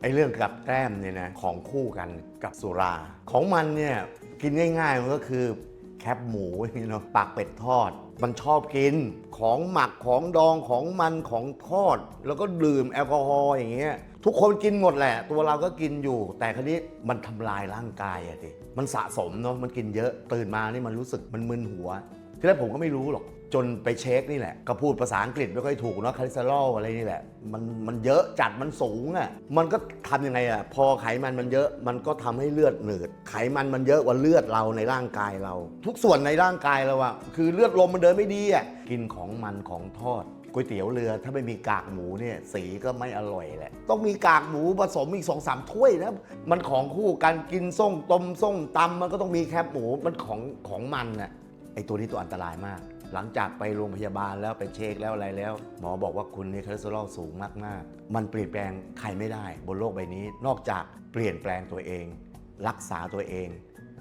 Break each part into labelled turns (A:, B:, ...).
A: ไอ้เรื่องกับแกล้มเนี่ยนะของคู่กันกับสุรา ของมันเนี่ยกินง่ายๆมันก็คือแคบหมูอย่างนี้เนาะปากเป็ดทอด มันชอบกินของหมักของดองของมันของทอด แล้วก็ดื่มแอลกอฮอล์อย่างเงี้ยทุกคนกินหมดแหละ ตัวเราก็กินอยู่ แต่ครนี้มันทำลายร่างกายอะดิมันสะสมเนาะมันกินเยอะตื่นมานี่มันรู้สึกมันมึนหัว ที่แรกผมก็ไม่รู้หรอก จนไปเช็คนี่แหละ ก็พูดภาษาอังกฤษไม่ค่อยถูกเนาะคาลิสเตอรอลอะไรนี่แหละ มันมันเยอะจัดมันสูงอะ่ะ มันก็ทำยังไงอะ่ะ พอไขมันมันเยอะมันก็ทำให้เลือดหนืด ไขมันมันเยอะกว่าเลือดเราในร่างกายเรา ทุกส่วนในร่างกายเราอะคือเลือดลมมันเดินไม่ดีอะ่ะกินของมันของทอดก๋วยเตี๋ยวเรือถ้าไม่มีกากหมูเนี่ยสีก็ไม่อร่อยแหละ ต้องมีกากหมูผสมอีกสองสามถ้วยนะมันของคู่กันกินส้มต้มส้มตำมันก็ต้องมีแคบหมูมันของของมันน่ะ ไอ้ตัวนี้ตัวอันตรายมาก หลังจากไปโรงพยาบาลแล้วไปเช็คแล้วอะไรแล้ว หมอบอกว่าคุณนี่คอเลสเตอรอลสูงมากๆ มันเปลี่ยนแปลงใครไม่ได้ บนโลกใบนี้ นอกจากเปลี่ยนแปลงตัวเอง รักษาตัวเอง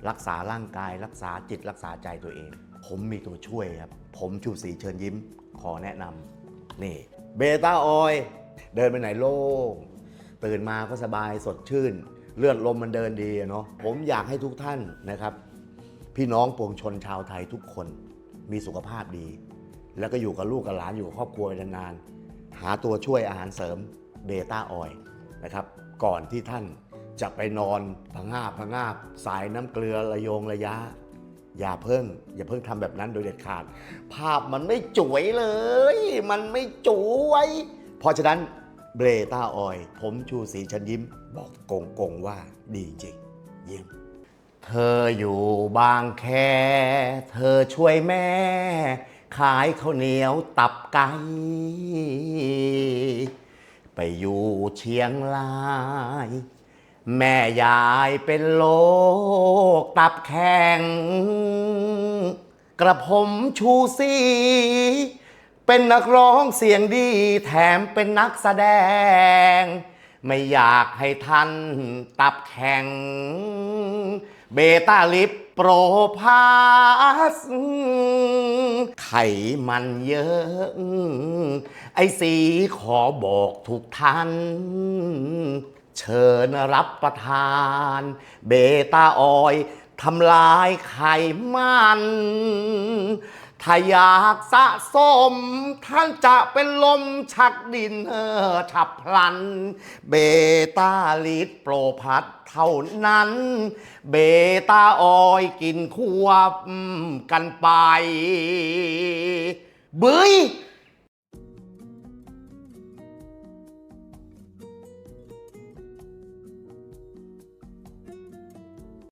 A: รักษาร่างกาย รักษาจิตรักษาใจตัวเอง ผมมีตัวช่วยครับ ผมชูศรีเชิญยิ้ม ขอแนะนำนี่เบต้าออยล์เดินไปไหนโล่งตื่นมาก็สบายสดชื่น เลือดลมมันเดินดีเนาะผมอยากให้ทุกท่านนะครับ พี่น้องปวงชนชาวไทยทุกคนมีสุขภาพดี แล้วก็อยู่กับลูกกับหลานอยู่กับครอบครัวไปนานๆหาตัวช่วยอาหารเสริมเบต้าออยล์นะครับก่อนที่ท่านจะไปนอนพงาบพงาบสายน้ำเกลือระยงระยะ อย่าเพิ่ง อย่าเพิ่งทำแบบนั้นโดยเด็ดขาด ภาพมันไม่จวยเลย มันไม่จวยเพราะฉะนั้นเบต้าออยล์ผมชูสีชันยิ้ม บอกกงกงว่าดีจริง เยี่ยม เธออยู่บางแค เธอช่วยแม่ ขายข้าวเหนียวตับไก่ไปอยู่เชียงราย แม่ยายเป็นโรคตับแข็ง กระผมชูสีเป็นนักร้องเสียงดีแถมเป็นนักแสดง ไม่อยากให้ท่านตับแข็ง เบต้าลิปโปรพาส ไขมันเยอะ ไอสีขอบอกทุกท่าน เชิญรับประทาน เบต้าออยทำลายไขมัน ถ้าอยากสะสม ท่านจะเป็นลมชักดินเออฉับพลัน เบต้าลิดโปรพัดเท่านั้น เบต้าออยกินควบกันไปบึ้ย